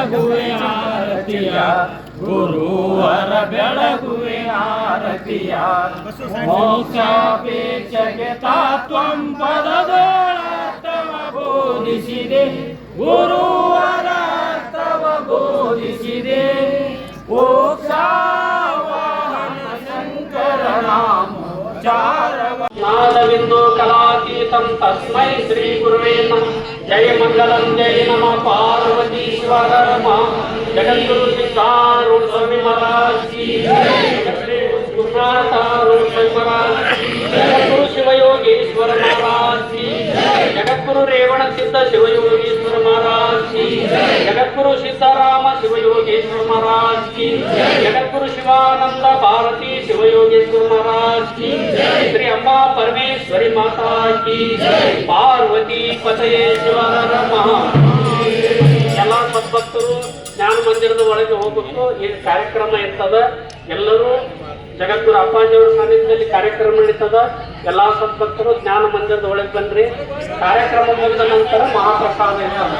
ಬೆಳಗುವೆ ಆರತಿಯ ಗುರುವರ ಬೆಳಗುವೆ ಆರತಿಯ ಮೋಕ್ಷಾಪೇಕ್ಷೆಗೆ ತಾತ್ವಂ ಪದದೋಳಾರ್ಥವ ಬೋಧಿಸಿದೆ ಗುರುವರ ಅರ್ಥವ ಬೋಧಿಸಿದೆ ಓಕ್ಷಾವಾಹನ ಶಂಕರನಾಮ ಚಾರವ ನಾದವಿಂದು ಕಲಾ సమేతం తస్మై శ్రీ గురువే నమ. జయ మంగళం జయ నమ. పార్వతీ స్వరమ జగద్గురు శ్రీకారు స్వామిమరాజీ గురునాథారు స్వామిమరాజీ జగద్గురు శివయోగేశ్వర మహారాజీ జగద్గురు రేవణ సిద్ధ శివయోగేశ్వర మహారాజీ జగద్గురు సిద్ధరామ శివయోగేశ్వర మహారాజీ జగద్గురు శివానంద భారతి ಶಿವಯೋಗೇಶ್ವರ ಮಹಾರಾಜ್ ಕಿ. ಶ್ರೀ ಅಂಬಾ ಪರಮೇಶ್ವರಿ ಮಾತಾ ಕಿ. ಪಾರ್ವತಿ ಪತಯೇ ಶಿವರ ಮಹಾ. ಎಲ್ಲ ಸದ್ಭಕ್ತರು ಜ್ಞಾನ ಮಂದಿರದ ಒಳಗೆ ಹೋಗುತ್ತೋ ಈ ಕಾರ್ಯಕ್ರಮ ಇರ್ತದ? ಎಲ್ಲರೂ ಜಗದ್ಗುರು ಅಪ್ಪಾಜಿಯವರ ಸಾನ್ನಿಧ್ಯದಲ್ಲಿ ಕಾರ್ಯಕ್ರಮ ನಡೀತದ? ಎಲ್ಲಾ ಸದ್ಭಕ್ತರು ಜ್ಞಾನ ಮಂದಿರದ ಒಳಗೆ ಬನ್ರಿ. ಕಾರ್ಯಕ್ರಮ ಮುಗಿದ ನಂತರ ಮಹಾಪ್ರಸಾದ ಇರ್ತದ.